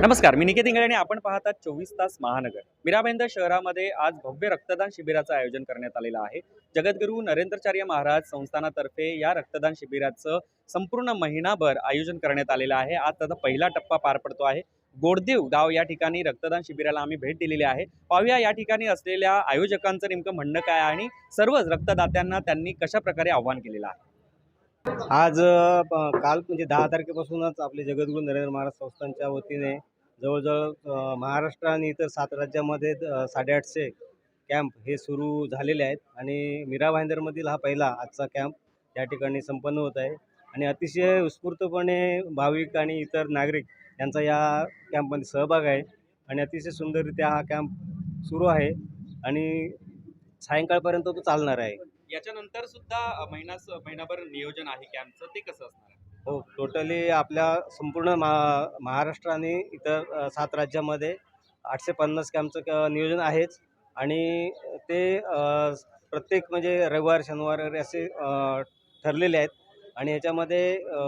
नमस्कार मी निकेत इंगळे आणि आपण पाहतात चोवीस तास महानगर. मीराबेंदर शहरामध्ये आज भव्य रक्तदान शिबिराचं आयोजन करण्यात आलेलं आहे. जगद्गुरू नरेंद्रचार्य महाराज संस्थानातर्फे या रक्तदान शिबिराचं संपूर्ण महिनाभर आयोजन करण्यात आलेलं आहे. आज त्याचा पहिला टप्पा पार पडतो आहे. गोडदेव गाव या ठिकाणी रक्तदान शिबिराला आम्ही भेट दिलेली आहे. पाहूया या ठिकाणी असलेल्या आयोजकांचं नेमकं म्हणणं काय आणि सर्वच रक्तदात्यांना त्यांनी कशा प्रकारे आव्हान केलेलं आहे? आज अ, प- काल म्हणजे दहा तारखेपासूनच आपले जगद्गुरू नरेंद्र महाराज संस्थांच्या वतीने जवळजवळ महाराष्ट्र आणि इतर सात राज्यामध्ये साडेआठशे कॅम्प हे सुरू झालेले आहेत. आणि मीरा भाईंदरमधील हा पहिला आजचा कॅम्प या ठिकाणी संपन्न होत आहे. आणि अतिशय उत्स्फूर्तपणे भाविक आणि इतर नागरिक यांचा या कॅम्पमध्ये सहभाग आहे. आणि अतिशय सुंदररित्या हा कॅम्प सुरू आहे. आणि सायंकाळपर्यंत तो चालणार आहे. याच्यानंतर सुद्धा महिना महिनाभर नियोजन आहे कॅम्पचं. ते कसं असणार हो टोटली आपल्या संपूर्ण महा महाराष्ट्र आणि इतर सात राज्यामध्ये आठशे पन्नास कॅम्पचं क नियोजन आहेच. आणि ते अ, प्रत्येक म्हणजे रविवार शनिवार वगैरे असे अ, ठरलेले आहेत. आणि याच्यामध्ये अ,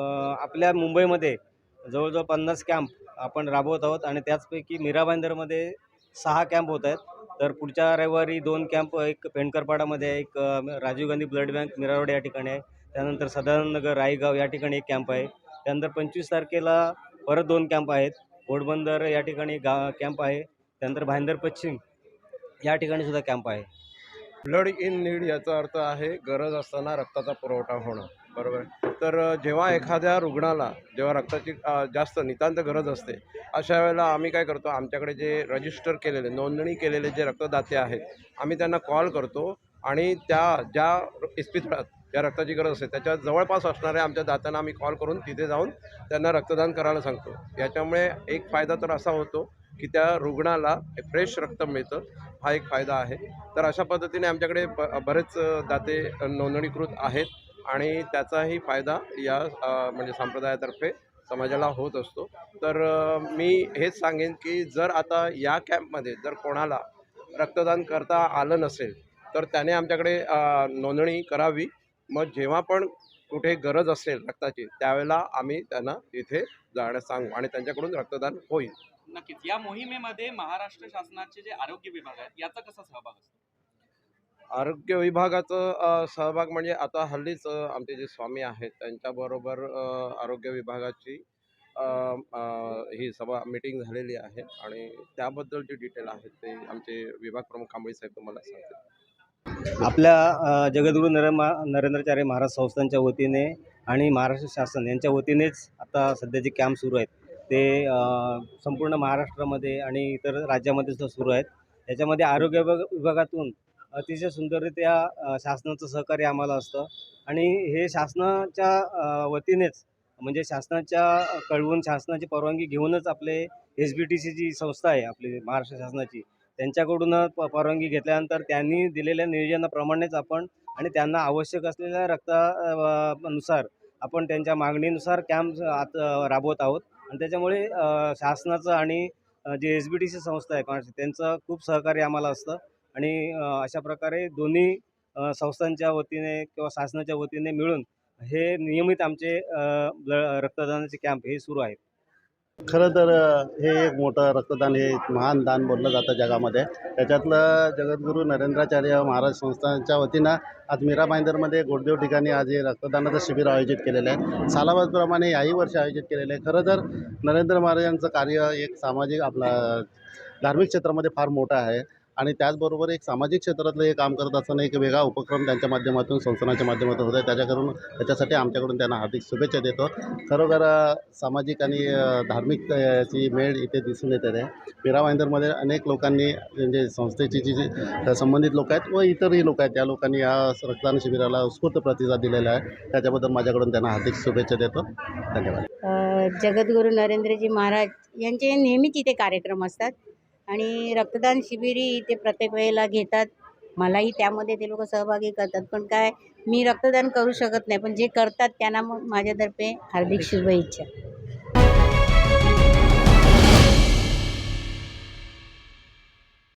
आपल्या मुंबईमध्ये जवळजवळ पन्नास कॅम्प आपण राबवत आहोत. आणि त्याचपैकी मीरा भाईंदरमध्ये सहा कॅम्प होत आहेत. तर पुढच्या रविवारी दोन कॅम्प एक पेंडकरपाडामध्ये आहे, एक अ, राजीव गांधी ब्लड बँक मिरारोड या ठिकाणी आहे. त्यानंतर सदानंद नगर रायगाव या ठिकाणी एक कॅम्प आहे. त्यानंतर पंचवीस तारखेला परत दोन कॅम्प आहेत. घोडबंदर या ठिकाणी गा कॅम्प आहे. त्यानंतर भाईंदर पश्चिम या ठिकाणी सुद्धा कॅम्प आहे. ब्लड इन नीड याचा अर्थ आहे गरज असताना रक्ताचा पुरवठा होणं. बरोबर? तर जेव्हा एखाद्या रुग्णाला जेव्हा रक्ताची जास्त नितांत गरज असते अशा वेळेला आम्ही काय करतो आमच्याकडे जे रजिस्टर केलेले नोंदणी केलेले जे रक्तदाते आहेत आम्ही त्यांना कॉल करतो आणि त्या ज्या इस्पितळात ज्या रक्ताची गरज असते. त्याच्या जवळपास असणाऱ्या आमच्या दात्यांना आम्ही कॉल करून तिथे जाऊन त्यांना रक्तदान करायला सांगतो. याच्यामुळे एक फायदा तर असा होतो की त्या रुग्णाला फ्रेश रक्त मिळतं. हा एक फायदा आहे. तर अशा पद्धतीने आमच्याकडे ब बरेच दाते नोंदणीकृत आहेत आणि त्याचाही फायदा या म्हणजे संप्रदायातर्फे समाजाला होत असतो. तर मी हेच सांगेन की जर आता या कॅम्पमध्ये जर कोणाला रक्तदान करता आलं नसेल तर त्याने आमच्याकडे नोंदणी करावी. मग जेव्हा पण कुठे गरज असेल रक्ताची त्यावेळेला आम्ही त्यांना तिथे जाण्यास सांगू आणि त्यांच्याकडून रक्तदान होईल. नक्कीच. या मोहिमेमध्ये महाराष्ट्र शासनाचे जे आरोग्य विभाग आहेत याचा कसा सहभाग असतो? आरोग्य विभागाचं सहभाग म्हणजे आता हल्लीच आमचे जे स्वामी आहेत त्यांच्याबरोबर आरोग्य विभागाची ही सभा मीटिंग झालेली आहे आणि त्याबद्दल जे डिटेल आहेत ते आमचे विभाग प्रमुख कांबळी साहेब तुम्हाला सांगतील. आपल्या जगद्गुरू नर मा नरेंद्रचार्य महाराज संस्थांच्या वतीने आणि महाराष्ट्र शासन यांच्या वतीनेच आता सध्या जे कॅम्प सुरू आहेत. ते संपूर्ण महाराष्ट्रामध्ये आणि इतर राज्यामध्ये सुद्धा सुरू आहेत. याच्यामध्ये आरोग्य विभाग विभागातून अतिशय सुंदररित्या शासनाचं सहकार्य आम्हाला असतं. आणि हे शासनाच्या वतीनेच म्हणजे शासनाच्या कळवून शासनाची परवानगी घेऊनच आपले S B T C G संस्था आहे आपली महाराष्ट्र शासनाची. त्यांच्याकडून प परवानगी घेतल्यानंतर त्यांनी दिलेल्या नियोजनाप्रमाणेच आपण आणि त्यांना आवश्यक असलेल्या रक्ता नुसार आपण त्यांच्या मागणीनुसार कॅम्प आत राबवत आहोत. आणि त्याच्यामुळे शासनाचं आणि जे एस बी टी सी संस्था आहे त्यांचं खूप सहकार्य आम्हाला असतं. आणि अशा प्रकारे दोन्ही संस्थांच्या वतीने किंवा शासनाच्या वतीने मिळून हे नियमित आमचे ब्ल रक्तदानाचे कॅम्प हे सुरू आहेत. खरं तर हे एक मोठं रक्तदान हे महान दान बोललं जातं जगामध्ये. त्याच्यातलं जगद्गुरू नरेंद्राचार्य महाराज संस्थांच्या वतीनं आज मीरा भाईंदरमध्ये गोडदेव ठिकाणी आज हे रक्तदानाचं शिबिर आयोजित केलेलं आहे. सालाबादप्रमाणे याही वर्षी आयोजित केलेलं आहे. खरं तर नरेंद्र महाराजांचं कार्य एक सामाजिक आपला धार्मिक क्षेत्रामध्ये फार मोठं आहे. आणि त्याचबरोबर एक सामाजिक क्षेत्रातलं हे काम करत असताना एक वेगळा उपक्रम त्यांच्या माध्यमातून संस्थानाच्या माध्यमातून होत आहे. त्याच्याकडून त्याच्यासाठी आमच्याकडून त्यांना हार्दिक शुभेच्छा देतो. खरोखर सामाजिक आणि धार्मिक याची ची मेळ इथे दिसून येते आहे. मीरा अनेक लोकांनी म्हणजे संस्थेची जी जी संबंधित लोक आहेत व इतरही लोक आहेत त्या लोकांनी या रक्तदान शिबिराला उत्स्फूर्त प्रतिसाद दिलेला आहे. त्याच्याबद्दल माझ्याकडून त्यांना हार्दिक शुभेच्छा देतो. धन्यवाद. जगद्गुरू नरेंद्रजी महाराज यांचे नेहमीच इथे कार्यक्रम असतात. आणि रक्तदान शिबिरही इथे प्रत्येक वेळेला घेतात. मलाही त्यामध्ये ते लोक सहभागी करतात. पण काय मी रक्तदान करू शकत नाही. पण जे करतात त्यांना मग माझ्यातर्फे हार्दिक शुभेच्छा.